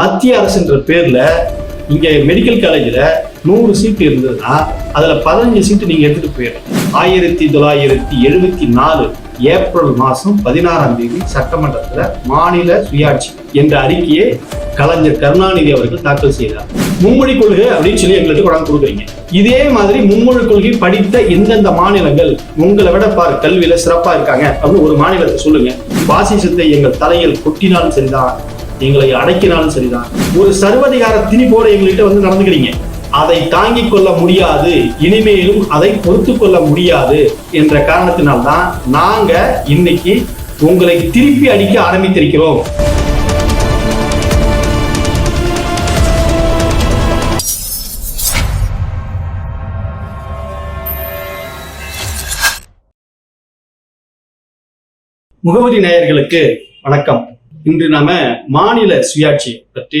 மத்திய அரசுன்ற பேர்ல இங்க மெடிக்கல் காலேஜில் நூறு சீட்டு இருந்ததுன்னா அதுல பதினஞ்சு சீட்டு நீங்க எடுத்துட்டு போயிடும் ஆயிரத்தி தொள்ளாயிரத்தி எழுபத்தி நாலு ஏப்ரல் மாசம் பதினாறாம் தேதி சட்டமன்றத்துல மாநில சுயாட்சி என்ற அறிக்கையை கலைஞர் கருணாநிதி அவர்கள் தாக்கல் செய்தார். மும்மொழி கொள்கை அப்படின்னு சொல்லி எங்களுக்கு கொண்டாந்து கொடுக்குறீங்க. இதே மாதிரி மும்மொழி கொள்கை படித்த எந்தெந்த மாநிலங்கள் உங்களை விட பாரு கல்வியில சிறப்பா இருக்காங்க அப்படின்னு ஒரு மாநிலத்தை சொல்லுங்க. பாசிசத்தை எங்கள் தலையில் கொட்டினாலும் சரிதான். எங்களை அடக்கினாலும் சரிதான். ஒரு சர்வதிகார திணிப்போட எங்கள்கிட்ட வந்து நடந்துக்கிறீங்க. அதை தாங்கிக் கொள்ள முடியாது. இனிமேலும் அதை பொறுத்து கொள்ள முடியாது என்ற காரணத்தினால்தான் நாங்க இன்னைக்கு உங்களை திருப்பி அடிக்க ஆரம்பித்திருக்கிறோம். முகவரி நேயர்களுக்கு வணக்கம். இன்று நாம மாநில சுயாட்சி பற்றி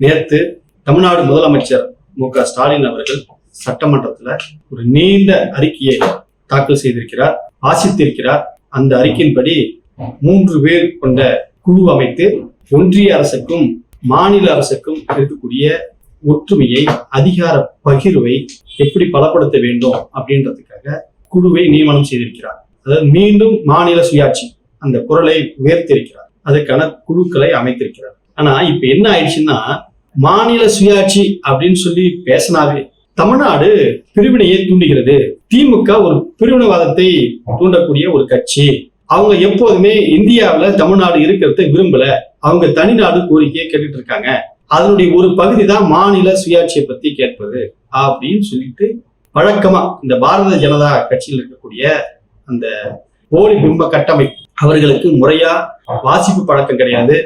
நேற்று தமிழ்நாடு முதலமைச்சர் மு க ஸ்டாலின் அவர்கள் சட்டமன்றத்துல ஒரு நீண்ட அறிக்கையை தாக்கல் செய்திருக்கிறார் வாசித்திருக்கிறார். அந்த அறிக்கையின்படி மூன்று பேர் கொண்ட குழு அமைத்து ஒன்றிய அரசுக்கும் மாநில அரசுக்கும் இருக்கக்கூடிய ஒற்றுமையை அதிகார பகிர்வை எப்படி பலப்படுத்த வேண்டும் அப்படின்றதுக்காக குழுவை நியமனம் செய்திருக்கிறார். அதாவது மீண்டும் மாநில சுயாட்சி அந்த குரலை உயர்த்திருக்கிறார் அதுக்கான குழுக்களை அமைத்திருக்கிறார். ஆனா இப்ப என்ன ஆயிடுச்சுன்னா மாநில சுயாட்சி அப்படின்னு சொல்லி பேசினாவே தமிழ்நாடு பிரிவினையை தூண்டுகிறது. திமுக ஒரு பிரிவினவாதத்தை தூண்டக்கூடிய ஒரு கட்சி. அவங்க எப்போதுமே இந்தியாவில் தமிழ்நாடு இருக்கிறத விரும்பல. அவங்க தனிநாடு கோரிக்கையை கேட்டுட்டு இருக்காங்க. அதனுடைய ஒரு பகுதி தான் மாநில சுயாட்சியை பத்தி கேட்பது அப்படின்னு சொல்லிட்டு வழக்கமா இந்த பாரத ஜனதா கட்சியில் இருக்கக்கூடிய அந்த போலி பிம்ப கட்டமைப்பு அவர்களுக்கு முறையா வாசிப்பு பழக்கம் கிடையாது.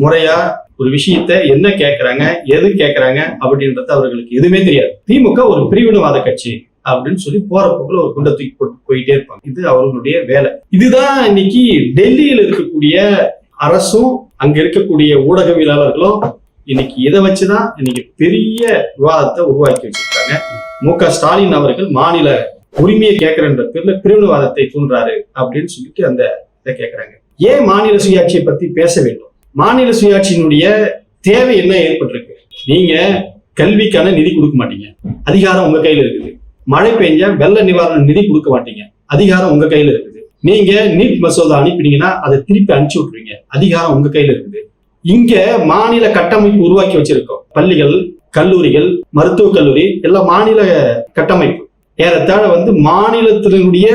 முறையா ஒரு விஷயத்த என்ன கேட்கறாங்க எது கேட்கறாங்க அப்படின்றது அவர்களுக்கு எதுவுமே தெரியாது. திமுக ஒரு பிரிவினவாத கட்சி அப்படின்னு சொல்லி போற போக்குல ஒரு குண்டை தூக்கி போட்டு போயிட்டே இருப்பாங்க. இது அவர்களுடைய வேலை. இதுதான் இன்னைக்கு டெல்லியில் இருக்கக்கூடிய அரசும் அங்க இருக்கக்கூடிய ஊடகவியலாளர்களும் இன்னைக்கு இதை வச்சுதான் இன்னைக்கு பெரிய விவாதத்தை உருவாக்கி வச்சிருக்காங்க. மு க ஸ்டாலின் அவர்கள் மாநில உரிமையை கேட்கிறன்ற பேர்ல பிரிவினவாதத்தை தூண்டுறாரு அப்படின்னு சொல்லிட்டு அந்த இதை கேட்கறாங்க ஏன் மாநில சுயாட்சியை பத்தி பேச வேண்டும்? மாநில சுயாட்சியினுடைய தேவை என்ன ஏற்பட்டிருக்கு? நீங்க கல்விக்கான நிதி கொடுக்க மாட்டீங்க. அதிகாரம் உங்க கையில இருக்குது. மழை பெஞ்சா வெள்ள நிவாரண நிதி கொடுக்க மாட்டீங்க. அதிகாரம் உங்க கையில இருக்குது. நீங்க நீட் மசோதா அனுப்பினீங்கன்னா அதை திருப்பி அனுப்பிச்சு விட்டுருவீங்க. அதிகாரம் உங்க கையில இருக்குது. இங்க மாநில கட்டமைப்பு உருவாக்கி வச்சிருக்கோம். பள்ளிகள் கல்லூரிகள் மருத்துவக் கல்லூரி எல்லாம் மாநில கட்டமைப்பு. ஏறத்தாழ வந்து மாநிலத்தினுடைய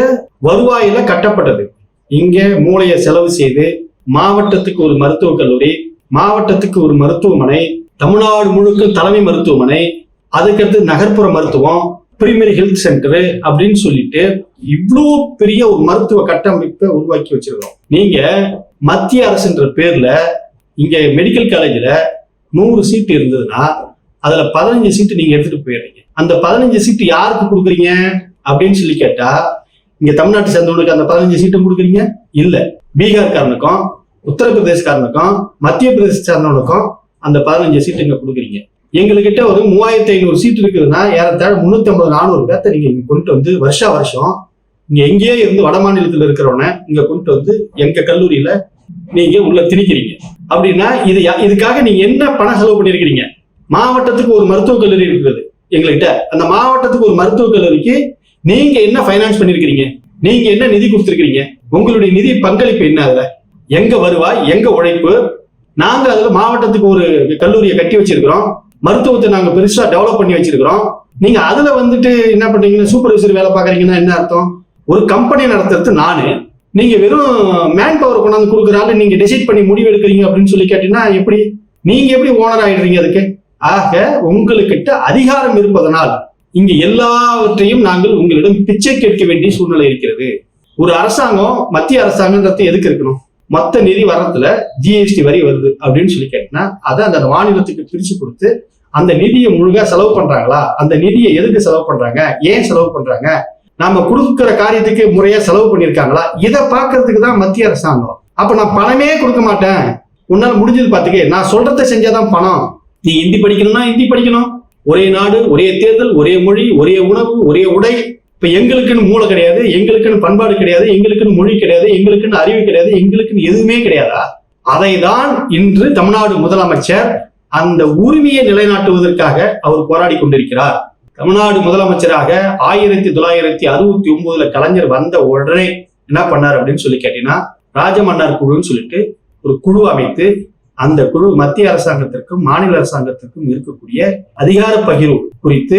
வருவாயில கட்டப்பட்டது. இங்க மூளையை செலவு செய்து மாவட்டத்துக்கு ஒரு மருத்துவக் கல்லூரி மாவட்டத்துக்கு ஒரு மருத்துவமனை தமிழ்நாடு முழுக்க தலைமை மருத்துவமனை அதுக்கடுத்து நகர்ப்புற மருத்துவம் பிரிமரி ஹெல்த் சென்டர் அப்படின்னு சொல்லிட்டு இவ்வளோ பெரிய ஒரு மருத்துவ கட்டமைப்பை உருவாக்கி வச்சிருக்கோம். நீங்க மத்திய அரசுன்ற பேர்ல இங்க மெடிக்கல் காலேஜில் நூறு சீட் இருந்ததுன்னா அதுல பதினஞ்சு சீட்டு நீங்க எடுத்துட்டு போயிடுறீங்க. அந்த பதினஞ்சு சீட்டு யாருக்கு கொடுக்குறீங்க? அப்படின்னு சொல்லி கேட்டா இங்க தமிழ்நாட்டை சேர்ந்தவனுக்கு அந்த பதினஞ்சு சீட்டும் கொடுக்குறீங்க? இல்ல. பீகார்காரனுக்கும் உத்தரப்பிரதேஷ்காரனுக்கும் மத்திய பிரதேச சார்ந்தவனுக்கும் அந்த பதினஞ்சு சீட்டு இங்க கொடுக்குறீங்க. எங்ககிட்ட ஒரு மூவாயிரத்தி ஐநூறு சீட் இருக்குதுன்னா ஏறத்தாழ முன்னூத்தி ஐம்பது நானூறு பேர்த்த நீங்க இங்க கொண்டு வந்து வருஷா வருஷம் இங்க எங்கேயே இருந்து வட மாநிலத்தில் இருக்கிறவன இங்க கொண்டு வந்து எங்க கல்லூரியில நீங்க உள்ள திணிக்கிறீங்க. அப்படின்னா இது யா- இதுக்காக நீங்க என்ன பணம் செலவு பண்ணிருக்கிறீங்க மாவட்டத்துக்கு ஒரு மருத்துவக் கல்லூரி இருக்குது எங்ககிட்ட அந்த மாவட்டத்துக்கு ஒரு மருத்துவக் கல்லூரிக்கு நீங்க என்ன ஃபைனான்ஸ் பண்ணிருக்கீங்க நீங்க என்ன நிதி கொடுத்துருக்கீங்க உங்களுடைய நிதி பங்களிப்பு என்ன அதுல? எங்க வருவாய் எங்க உழைப்பு? நாங்க அதுல மாவட்டத்துக்கு ஒரு கல்லூரியை கட்டி வச்சிருக்கிறோம். மருத்துவத்தை நாங்க பெருசா டெவலப் பண்ணி வச்சிருக்கிறோம். நீங்க அதுல வந்துட்டு என்ன பண்றீங்கன்னா சூப்பர்வைசர் வேலை பாக்குறீங்கன்னா என்ன அர்த்தம்? ஒரு கம்பெனி நடத்துறது நானு. நீங்க வெறும் மேன் பவர் கொண்டாந்து கொடுக்குறால நீங்க டிசைட் பண்ணி முடிவு எடுக்கிறீங்க அப்படின்னு சொல்லி கேட்டீங்கன்னா எப்படி? நீங்க எப்படி ஓனர் ஆயிடுறீங்க அதுக்கு? ஆக உங்களுக்கிட்ட அதிகாரம் இருப்பதனால் இங்கு எல்லாவற்றையும் நாங்கள் உங்களிடம் பிச்சை கேட்க வேண்டிய சூழ்நிலை இருக்கிறது. ஒரு அரசாங்கம் மத்திய அரசாங்கன்றது எதுக்கு இருக்கணும்? மற்ற நிதி வரத்துல ஜிஎஸ்டி வரி வருது அப்படின்னு சொல்லி கேட்டினா அதை அந்த மாநிலத்துக்கு பிரிச்சு கொடுத்து அந்த நிதியை முழுகா செலவு பண்றாங்களா? அந்த நிதியை எதுக்கு செலவு பண்றாங்க? ஏன் செலவு பண்றாங்க? நாம கொடுக்குற காரியத்துக்கு முறையா செலவு பண்ணிருக்காங்களா இதை பாக்குறதுக்கு தான் மத்திய அரசாங்கம். அப்ப நான் பணமே கொடுக்க மாட்டேன். உன்னால முடிஞ்சது பாத்துக்க நான் சொல்றத செஞ்சாதான் பணம். நீ ஹிந்தி படிக்கணும்னா ஹிந்தி படிக்கணும். ஒரே நாடு ஒரே தேர்தல் ஒரே மொழி ஒரே உணவு ஒரே உடை. இப்ப எங்களுக்குன்னு மூளை கிடையாது எங்களுக்குன்னு பண்பாடு கிடையாது எங்களுக்குன்னு மொழி கிடையாது எங்களுக்குன்னு அறிவு கிடையாது எங்களுக்குன்னு எதுவுமே கிடையாதா? அதை தான் இன்று தமிழ்நாடு முதலமைச்சர் அந்த உரிமையை நிலைநாட்டுவதற்காக அவர் போராடி கொண்டிருக்கிறார். தமிழ்நாடு முதலமைச்சராக ஆயிரத்தி தொள்ளாயிரத்தி அறுபத்தி ஒன்பதுல கலைஞர் வந்த உடனே என்ன பண்ணார் அப்படின்னு சொல்லி கேட்டீங்கன்னா ராஜமன்னார் குழுன்னு சொல்லிட்டு ஒரு குழு அமைத்து அந்த குழு மத்திய அரசாங்கத்திற்கும் மாநில அரசாங்கத்திற்கும் இருக்கக்கூடிய அதிகார பகிர்வு குறித்து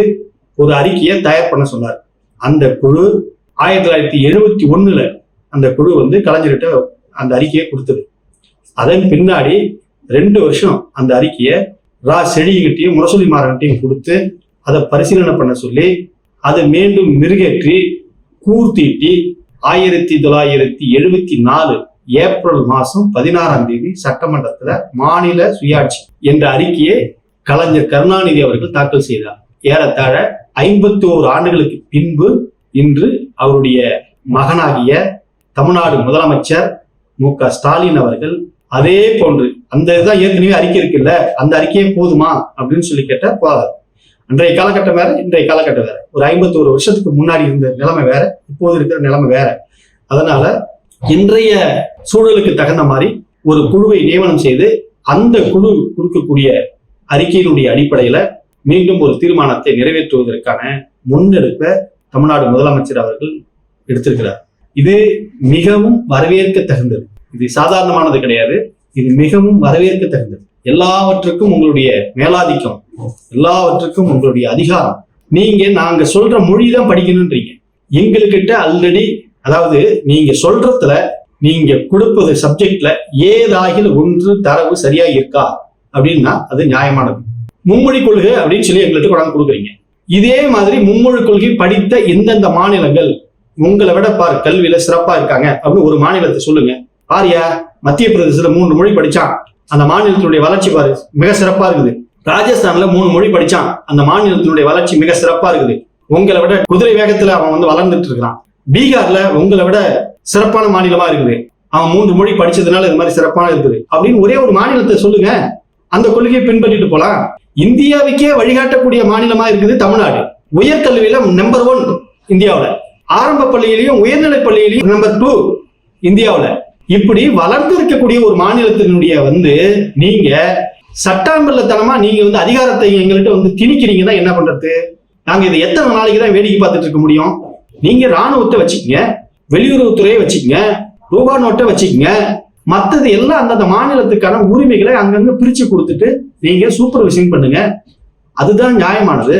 ஒரு அறிக்கையை தயார் பண்ண சொன்னார். அந்த குழு ஆயிரத்தி தொள்ளாயிரத்தி எழுபத்தி ஒண்ணுல அந்த குழு வந்து கலைஞர்கிட்ட அந்த அறிக்கையை கொடுத்தது. அதன் பின்னாடி ரெண்டு வருஷம் அந்த அறிக்கையை ரா. செழிகிட்டையும் முரசொலி மாறன்கிட்டையும் கொடுத்து அதை பரிசீலனை பண்ண சொல்லி அதை மீண்டும் மெருகேற்றி கூர்த்தீட்டி ஆயிரத்தி தொள்ளாயிரத்தி எழுபத்தி நாலு ஏப்ரல் மாதம் பதினாறாம் தேதி சட்டமன்றத்தில் மாநில சுயாட்சி என்ற அறிக்கையை கலைஞர் கருணாநிதி அவர்கள் தாக்கல் செய்தார். ஏறத்தாழ ஐம்பத்தி ஓரு ஆண்டுகளுக்கு பின்பு இன்று அவருடைய மகனாகிய தமிழ்நாடு முதலமைச்சர் மு க ஸ்டாலின் அவர்கள் அதே போன்று அந்த இதுதான் ஏற்கனவே அறிக்கை இருக்குல்ல அந்த அறிக்கையே போதுமா அப்படின்னு சொல்லி கேட்ட போதாது அன்றைய காலகட்டம் வேற இன்றைய காலகட்டம் வேற. ஒரு ஐம்பத்தோரு வருஷத்துக்கு முன்னாடி இருந்த நிலைமை வேற இப்போது இருக்கிற நிலைமை வேற. அதனால இன்றைய சூழலுக்கு தகுந்த மாதிரி ஒரு குழுவை நியமனம் செய்து அந்த குழு கொடுக்கக்கூடிய அறிக்கையினுடைய அடிப்படையில மீண்டும் ஒரு தீர்மானத்தை நிறைவேற்றுவதற்கான முன்னெடுப்பை தமிழ்நாடு முதலமைச்சர் அவர்கள் எடுத்திருக்கிறார். இது மிகவும் வரவேற்க தகுந்தது இது சாதாரணமானது கிடையாது. இது மிகவும் வரவேற்க தகுந்தது எல்லாவற்றுக்கும் உங்களுடைய மேலாதிக்கம் எல்லாவற்றுக்கும் உங்களுடைய அதிகாரம். நீங்க நாங்க சொல்ற மொழி தான் படிக்கணும்ன்றீங்க. எங்களுக்கிட்ட ஆல்ரெடி அதாவது நீங்க சொல்றதுல நீங்க கொடுப்பது சப்ஜெக்ட்ல ஏதாகில் ஒன்று தரவு சரியா இருக்கா? அப்படின்னா அது நியாயமானது. மும்மொழி கொள்கை அப்படின்னு சொல்லி எங்கள்கிட்ட கொண்டாந்து கொடுக்குறீங்க. இதே மாதிரி மும்மொழி கொள்கை படித்த எந்தெந்த மாநிலங்கள் உங்களை விட பார் கல்வியில சிறப்பா இருக்காங்க அப்படின்னு ஒரு மாநிலத்தை சொல்லுங்க. பாரியா மத்திய பிரதேசத்துல மூணு மொழி படிச்சான். அந்த மாநிலத்தினுடைய வளர்ச்சி பாரு மிக சிறப்பா இருக்குது. ராஜஸ்தான்ல மூணு மொழி படிச்சான். அந்த மாநிலத்தினுடைய வளர்ச்சி மிக சிறப்பா இருக்குது. உங்களை விட குதிரை வேகத்துல அவன் வந்து வளர்ந்துட்டு இருக்கிறான். பீகார்ல உங்களை விட சிறப்பான மாநிலமா இருக்குது. அவன் மூன்று மொழி படிச்சதுனால இது மாதிரி சிறப்பான இருக்குது. அப்படின்னு ஒரே ஒரு மாநிலத்தை சொல்லுங்க. அந்த கொள்கையை பின்பற்றிட்டு போலாம். இந்தியாவுக்கே வழிகாட்டக்கூடிய மாநிலமா இருக்குது தமிழ்நாடு. உயர்கல்வியில நம்பர் ஒன் இந்தியாவில். ஆரம்ப பள்ளியிலையும் உயர்நிலை பள்ளியிலையும் நம்பர் டூ இந்தியாவில். இப்படி வளர்ந்து இருக்கக்கூடிய ஒரு மாநிலத்தினுடைய வந்து நீங்க சட்டாம்பல்லத்தனமா நீங்க வந்து அதிகாரத்தை எங்கள்கிட்ட வந்து திணிக்கிறீங்கன்னா என்ன பண்றது? நாங்க இதை எத்தனை நாளைக்கு தான் வேடிக்கை பார்த்துட்டு இருக்க முடியும்? நீங்க ராணுவத்தை வச்சுக்கங்க வெளியுறவுத்துறையை வச்சுக்கங்க ரூபா நோட்டை வச்சுக்கங்க. மற்றது எல்லாம் அந்தந்த மாநிலத்துக்கான உரிமைகளை அங்கங்க பிரிச்சு கொடுத்துட்டு நீங்க சூப்பர்விஷன் பண்ணுங்க. அதுதான் நியாயமானது.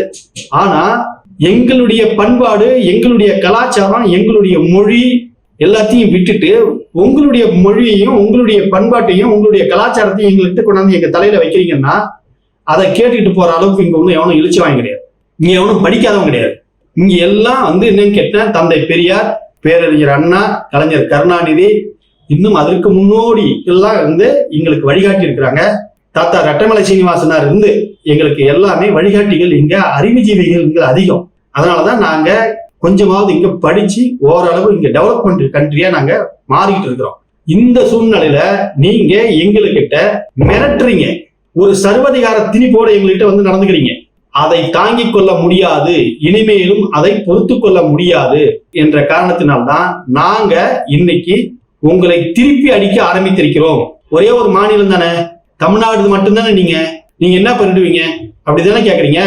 ஆனா எங்களுடைய பண்பாடு எங்களுடைய கலாச்சாரம் எங்களுடைய மொழி எல்லாத்தையும் விட்டுட்டு உங்களுடைய மொழியையும் உங்களுடைய பண்பாட்டையும் உங்களுடைய கலாச்சாரத்தையும் எங்கள்கிட்ட கொண்டாந்து எங்க தலையில வைக்கிறீங்கன்னா அதை கேட்டுக்கிட்டு போற அளவுக்கு இங்க ஒன்றும் எவனும் இழிச்சு வாங்க கிடையாது. இங்க எவனும் படிக்காதவன் கிடையாது. இங்க எல்லாம் வந்து என்னன்னு கேட்டா தந்தை பெரியார் பேரறிஞர் அண்ணா கலைஞர் கருணாநிதி இன்னும் அதற்கு முன்னோடி எல்லாம் வந்து எங்களுக்கு வழிகாட்டி இருக்கிறாங்க. தாத்தா ரெட்டமலை சீனிவாசனார் இருந்து எங்களுக்கு எல்லாமே வழிகாட்டிகள் இங்க அறிவுஜீவிகள் இங்க அதிகம். அதனாலதான் நாங்க கொஞ்சமாவது இங்க படிச்சு ஓரளவு இங்க டெவலப்மெண்ட் கண்ட்ரியா நாங்க மாறிக்கிட்டு இருக்கிறோம். இந்த சூழ்நிலையில நீங்க எங்களுக்கிட்ட மிரட்டுறீங்க. ஒரு சர்வதிகார திணிப்போட எங்கள்கிட்ட வந்து நடந்துக்கிறீங்க. அதை தாங்கிக் கொள்ள முடியாது இனிமேலும் அதை பொறுத்து கொள்ள முடியாது என்ற காரணத்தினால்தான் நாங்க இன்னைக்கு உங்களை திருப்பி அடிக்க ஆரம்பித்திருக்கிறோம். ஒரே ஒரு மாநிலம் தானே? தமிழ்நாடு மட்டும்தானே நீங்க? நீங்க என்ன பண்ணிடுவீங்க? அப்படிதானே கேக்குறீங்க?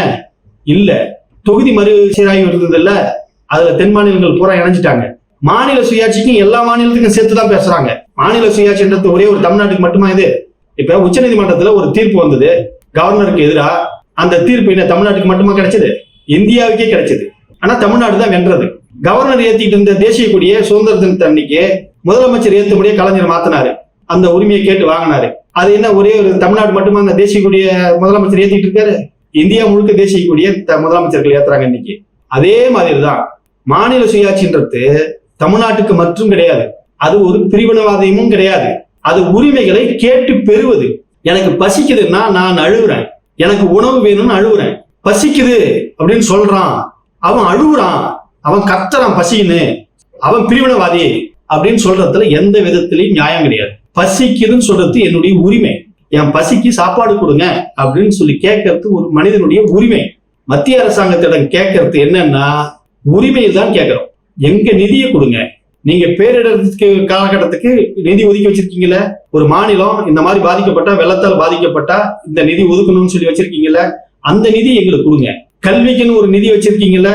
இல்ல. தொகுதி மறு சீராய்வு இருந்ததுல்ல. அதுல தென் மாநிலங்கள் பூரா இணைஞ்சிட்டாங்க. மாநில சுயாட்சிக்கும் எல்லா மாநிலத்துக்கும் சேர்த்து தான் பேசுறாங்க. மாநில சுயாட்சின்றது ஒரே ஒரு தமிழ்நாட்டுக்கு மட்டுமா இது? இப்ப உச்சநீதிமன்றத்துல ஒரு தீர்ப்பு வந்தது. கவர்னருக்கு எதிராக அந்த தீர்ப்பு என்ன தமிழ்நாட்டுக்கு மட்டுமா கிடைச்சது? இந்தியாவுக்கே கிடைச்சது. ஆனா தமிழ்நாடு தான் வென்றது. கவர்னர் ஏத்திட்டு இருந்த தேசிய கொடியை சுதந்திர தினத்தை அன்னைக்கு முதலமைச்சர் ஏத்தபடியே கலைஞர் மாத்தினாரு. அந்த உரிமையை கேட்டு வாங்கினாரு. அது என்ன ஒரே ஒரு தமிழ்நாடு மட்டுமா? அந்த தேசிய கொடிய முதலமைச்சர் ஏத்திட்டு இருக்காரு? இந்தியா முழுக்க தேசிய கொடிய முதலமைச்சர்கள் ஏத்துறாங்க இன்னைக்கு. அதே மாதிரி தான் மாநில சுயாட்சின்றது தமிழ்நாட்டுக்கு மட்டும் கிடையாது. அது ஒரு பிரிவினவாதமும் கிடையாது. அது உரிமைகளை கேட்டு பெறுவது. எனக்கு பசிக்குதுன்னா நான் அழுகுறேன். எனக்கு உணவு வேணும்னு அழுகுறேன் பசிக்குது அப்படின்னு சொல்றான். அவன் அழுகுறான் அவன் கத்துறான் பசின்னு. அவன் பிரிவினவாதி அப்படின்னு சொல்றதுல எந்த விதத்திலையும் நியாயம் கிடையாது. பசிக்குதுன்னு சொல்றது என்னுடைய உரிமை. என் பசிக்கு சாப்பாடு கொடுங்க அப்படின்னு சொல்லி கேட்கறது ஒரு மனிதனுடைய உரிமை. மத்திய அரசாங்கத்திடம் கேட்கறது என்னன்னா உரிமையை தான் கேட்கிறோம். எங்க நிதியை கொடுங்க. நீங்க பேரிடருக்கு காலகட்டத்துக்கு நிதி ஒதுக்கி வச்சிருக்கீங்கல்ல? ஒரு மாநிலம் இந்த மாதிரி பாதிக்கப்பட்டா வெள்ளத்தால் பாதிக்கப்பட்டா இந்த நிதி ஒதுக்கணும்னு சொல்லி வச்சிருக்கீங்கல்ல அந்த நிதி எங்களுக்கு கொடுங்க. கல்விக்குன்னு ஒரு நிதி வச்சிருக்கீங்கல்ல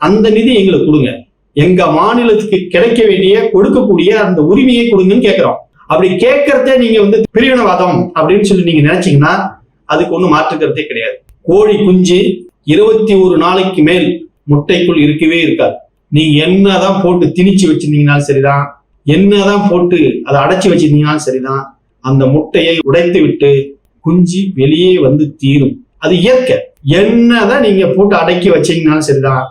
அந்த நிதி எங்களுக்கு கொடுங்க. எங்க மாநிலத்துக்கு கிடைக்க வேண்டிய கொடுக்கக்கூடிய அந்த உரிமையை கொடுங்கன்னு கேட்கிறோம் அப்படி கேட்கறதே நீங்க வந்து பிரிவினவாதம் அப்படின்னு சொல்லி நீங்க நினைச்சீங்கன்னா அதுக்கு ஒண்ணு மாற்றுக்கிறதே கிடையாது. கோழி குஞ்சு இருபத்தி ஒரு நாளைக்கு மேல் முட்டைக்குள் இருக்கவே இருக்காது. நீங்க என்னதான் போட்டு திணிச்சு வச்சிருந்தீங்கனாலும் சரிதான். என்னதான் போட்டு அதை அடைச்சி வச்சிருந்தீங்கனாலும் சரிதான். அந்த முட்டையை உடைத்து விட்டு குஞ்சு வெளியே வந்து தீரும். அது இயற்கை. என்னதான் நீங்க போட்டு அடக்கி வச்சீங்கனாலும் சரிதான்.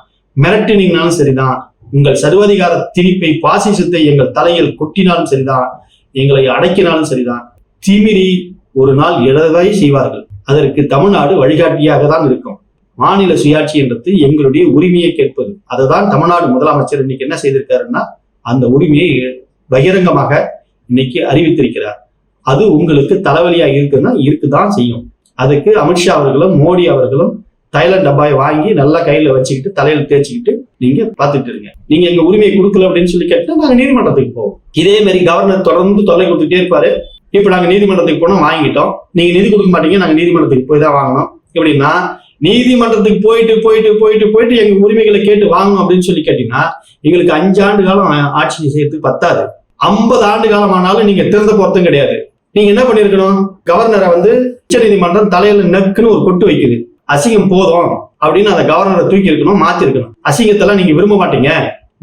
மிரட்டினீங்கனாலும் சரிதான். உங்கள் சர்வதிகார திணிப்பை பாசிசத்தை எங்கள் தலையில் கொட்டினாலும் சரிதான். எங்களை அடக்கினாலும் சரிதான். திமிரி ஒரு நாள் எழவை செய்வார்கள். அதற்கு தமிழ்நாடு வழிகாட்டியாக தான் இருக்கும். மாநில சுயாட்சி என்றது எங்களுடைய உரிமையை கேட்பது. அதுதான் தமிழ்நாடு முதலமைச்சர் இன்னைக்கு என்ன செய்திருக்காருன்னா அந்த உரிமையை பகிரங்கமாக இன்னைக்கு அறிவித்திருக்கிறார். அது உங்களுக்கு தலைவலியா இருக்குன்னா இருக்குதான் செய்யும். அதுக்கு அமித்ஷா அவர்களும் மோடி அவர்களும் தைலண்ட் டப்பாயை வாங்கி நல்லா கையில வச்சுக்கிட்டு தலையில தேய்ச்சிக்கிட்டு நீங்க பாத்துட்டு இருங்க. நீங்க எங்க உரிமையை கொடுக்கல அப்படின்னு சொல்லி கேட்டா நாங்க நீதிமன்றத்துக்கு போவோம். இதே மாதிரி கவர்னர் தொடர்ந்து தொல்லை கொடுத்துட்டே இருப்பாரு. இப்ப நாங்க நீதிமன்றத்துக்கு போனோம் வாங்கிட்டோம். நீங்க நிதி கொடுக்க மாட்டீங்க நாங்க நீதிமன்றத்துக்கு போய் தான் வாங்கினோம் எப்படின்னா நீதிமன்றத்துக்கு போயிட்டு போயிட்டு போயிட்டு போயிட்டு எங்க உரிமைகளை கேட்டு வாங்கணும் அப்படின்னு சொல்லி கேட்டீங்கன்னா எங்களுக்கு அஞ்சு ஆண்டு காலம் ஆட்சி செய்யறதுக்கு பத்தாது. ஐம்பது ஆண்டு காலம் ஆனாலும் நீங்க திறந்த பொருத்தம் கிடையாது. நீங்க என்ன பண்ணிருக்கணும் கவர்னரை வந்து உச்ச நீதிமன்றம் தலையில நெக்குன்னு ஒரு கொட்டு வைக்குது. அசிங்கம் போதும் அப்படின்னு அந்த கவர்னரை தூக்கி இருக்கணும் மாத்தி இருக்கணும். அசிங்கத்தெல்லாம் நீங்க விரும்ப மாட்டீங்க.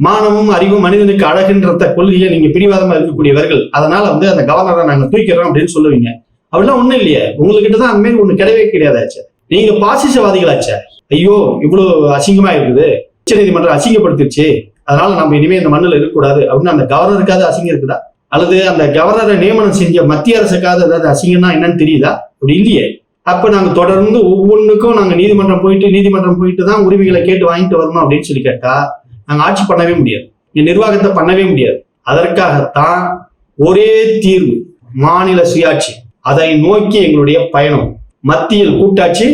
மானமும் அறிவும் மனிதனுக்கு அழகுன்றத கொள்கையை நீங்க பிடிவாதமா இருக்கக்கூடியவர்கள். அதனால வந்து அந்த கவர்னரை நாங்க தூக்கிறோம் அப்படின்னு சொல்லுவீங்க. அப்படிலாம் ஒண்ணும் இல்லையே. உங்ககிட்ட தான் அந்த மாதிரி ஒண்ணு கிடையவே கிடையாதாச்சு நீங்க பாசிசவாதிகளாச்சே. ஐயோ இவ்வளவு அசிங்கமா இருக்குது உச்ச நீதிமன்றம் அசிங்கப்படுத்திருச்சு. அதனால நம்ம இனிமே இந்த மண்ணில் இருக்கக்கூடாது. அப்படின்னு அந்த கவர்னருக்காவது அசிங்கம் இருக்குதா? அல்லது அந்த கவர்னரை நியமனம் செஞ்ச மத்திய அரசுக்காவது ஏதாவது அசிங்கம்னா என்னன்னு தெரியுதா? அப்படி இல்லையே. அப்ப நாங்க தொடர்ந்து ஒவ்வொன்றுக்கும் நாங்க நீதிமன்றம் போயிட்டு நீதிமன்றம் போயிட்டு தான் உரிமைகளை கேட்டு வாங்கிட்டு வரணும் அப்படின்னு சொல்லி கேட்டா நாங்க ஆட்சி பண்ணவே முடியாது. நிர்வாகத்தை பண்ணவே முடியாது. அதற்காகத்தான் ஒரே தீர்வு மாநில சுயாட்சி. அதை நோக்கி எங்களுடைய பயணம். மத்தியில் கூட்டாட்சி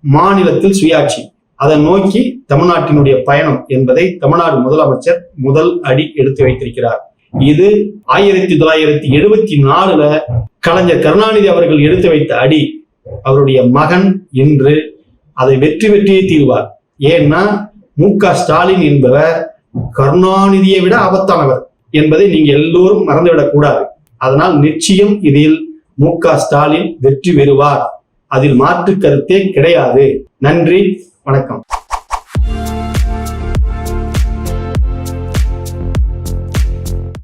மாநிலத்தில் சுயாட்சி. அதை நோக்கி தமிழ்நாட்டினுடைய பயணம் என்பதை தமிழ்நாடு முதலமைச்சர் முதல் அடி எடுத்து வைத்திருக்கிறார். இது ஆயிரத்தி தொள்ளாயிரத்தி எழுபத்தி நாலுல கலைஞர் கருணாநிதி அவர்கள் எடுத்து வைத்த அடி. அவருடைய மகன் இன்று அதை வெற்றி வெற்றியே தீர்வார். ஏன்னா மு க ஸ்டாலின் என்பவர் கருணாநிதியை விட ஆபத்தானவர் என்பதை நீங்க எல்லோரும் மறந்துவிடக் கூடாது. அதனால் நிச்சயம் இதில் மு க ஸ்டாலின் வெற்றி பெறுவார். அதில் மாற்று கருத்தே கிடையாது. நன்றி வணக்கம்.